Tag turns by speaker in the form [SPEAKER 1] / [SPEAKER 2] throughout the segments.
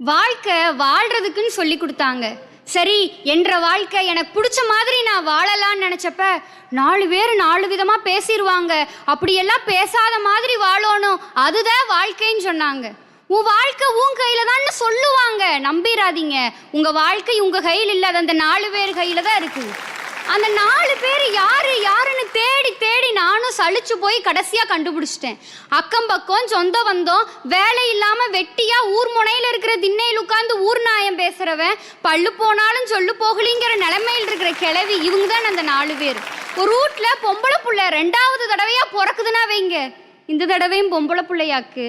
[SPEAKER 1] வாழ்க்கை வாழ்றதுக்குன்னு சொல்லி கொடுத்தாங்க. சரி என்ற வாழ்க்கை எனக்கு பிடிச்ச மாதிரி நான் வாழலாம்னு நினச்சப்ப நாலு பேர் நாலு விதமாக பேசிடுவாங்க அப்படியெல்லாம் பேசாத மாதிரி வாழணும். அதுதான் வாழ்க்கைன்னு சொன்னாங்க. உன் வாழ்க்கை உன் கையில தான் சொல்லுவாங்க. நம்பிராதீங்க. உங்க வாழ்க்கை உங்க கையில் இல்லாத அந்த நாலு பேர் கையில தான் இருக்குது அந்த நாலு பேர் யாரு யாருன்னு தேடி தேடி நானும் சளிச்சு போய் கடைசியாக கண்டுபிடிச்சிட்டேன். அக்கம் பக்கம் சொந்த வந்தோம் வேலை இல்லாமல் வெட்டியாக ஊர் முனையில் இருக்கிற திண்ணையில் உட்காந்து ஊர் நாயம் பேசுகிறவன் பல்லு போனாலும் சொல்லு போகலிங்கிற நிலைமையில் இருக்கிற கிளவி இவங்க தான் அந்த நாலு பேர். ஒரு ரூட்டில் பொம்பளை புள்ள ரெண்டாவது தடவையா பிறக்குதுன்னா வைங்க. இந்த தடவையும் பொம்பளை பிள்ளையாக்கு.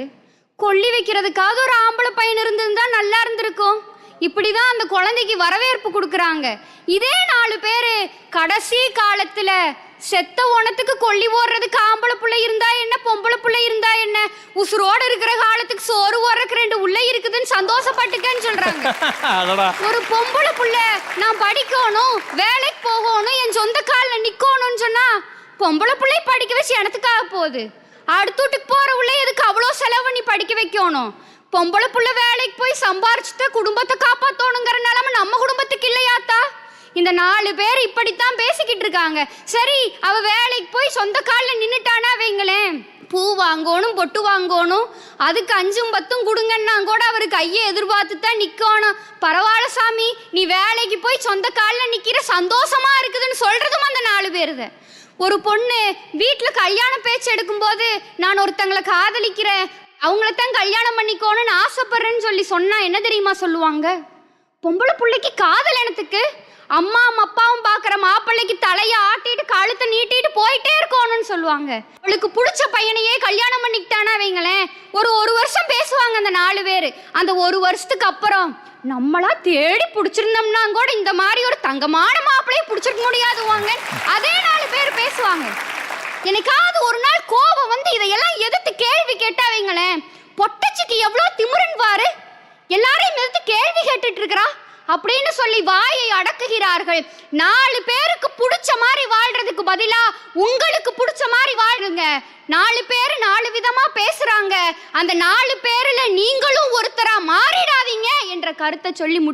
[SPEAKER 1] கொல்லி வைக்கிறதுக்காவது ஒரு ஆம்பளை பையன் இருந்திருந்தா நல்லா இருந்திருக்கும். இப்படிதான் அந்த குழந்தைக்கு வரவேற்பு கொடுக்குறாங்க. இதே நாலு பேரு கடைசி காலத்துல செத்த உணத்துக்கு கொல்லி ஓடுறதுக்கு ஆம்பளை புள்ள இருந்தா என்ன பொம்பளை புள்ள இருந்தா என்ன? உசுரோட இருக்கிற காலத்துக்கு சோறு ஓடுறதுக்கு ரெண்டு உள்ள இருக்குதுன்னு சந்தோஷப்பட்டுக்கன்னு சொல்றாங்க. ஒரு பொம்பளை புள்ள நான் படிக்கணும் வேலைக்கு போகணும் என் சொந்த காலில் நிக்கணும்னு சொன்னா பொம்பளை புள்ளை படிக்க வச்சு எனத்துக்காக போகுது. அடுத்த வீட்டுக்கு போற உள்ள எதுக்கு அவ்வளோ செலவு நீ படிக்க வைக்கணும்? பொம்பளை புள்ள வேலைக்கு போய் சம்பாரிச்சுட்டு குடும்பத்தை காப்பாத்தணுங்கிற நிலைமை நம்ம குடும்பத்துக்கு இல்லையாத்தா இந்த நாலு பேர் இப்படித்தான் பேசிக்கிட்டு இருக்காங்க. சரி அவ வேலைக்கு போய் சொந்த காலில் நின்னுட்டானா வைங்களேன். பூ வாங்கணும் பொட்டு வாங்கணும். அதுக்கு அஞ்சும் பத்தும் கொடுங்கன்னா கூட அவர் கையை எதிர்பார்த்து தான் நிற்கணும் பரவாயில்ல சாமி நீ வேலைக்கு போய் சொந்த காலில் நிற்கிற சந்தோஷமா இருக்குதுன்னு சொல்றதும் அந்த நாலு பேருது. ஒரு பொண்ணு வீட்டில் கல்யாண பேச்சு எடுக்கும்போது நான் ஒருத்தங்களை காதலிக்கிறேன். அவங்கள தான் கல்யாணம் பண்ணிக்கோன்னு ஆசைப்படுறேன்னு சொல்லி சொன்னா என்ன தெரியுமா சொல்லுவாங்க? பொம்பளை பிள்ளைக்கு காதல் எனத்துக்கு அம்மாவும் அப்பாவும் பார்க்குற மாப்பிள்ளைக்கு தலையை ஆட்டிட்டு கழுத்தை நீட்டிட்டு போயிட்டே இருக்கணும்னு சொல்லுவாங்க. அவளுக்கு பிடிச்ச பையனையே கல்யாணம் பண்ணிக்கிட்டானா வைங்களேன். ஒரு ஒரு வருஷம் பேசுவாங்க அந்த நாலு பேர். அந்த ஒரு வருஷத்துக்கு அப்புறம் நம்மளா தேடி பிடிச்சிருந்தோம்னா கூட இந்த மாதிரி ஒரு தங்கமான மாப்பிள்ளையை பிடிச்சிருக்க முடியாதுவாங்க. அதே நாலு பேர் பேசுவாங்க. எனக்காவது ஒரு நாள் கோபம் வந்து இதையெல்லாம் எதிர்த்து கேள்வி கேட்டா வைங்களேன். பொட்டச்சிக்கு எவ்வளோ திமுறன் பாரு. எல்லாரையும் எதிர்த்து கேள்வி கேட்டுட்டு இருக்கிறா அப்படின்னு சொல்லி வாயை அடக்குகிறார்கள். நாலு பேருக்கு பிடிச்ச மாதிரி வாழ்றதுக்கு பதிலா உங்களுக்கு பிடிச்ச மாதிரி வாழுங்க. நாலு பேர் நாலு விதமா பேசுறாங்க. அந்த நாலு பேர்ல நீங்களும் ஒருத்தரா மாறிடாதீங்க என்ற கருத்தை சொல்லி முடி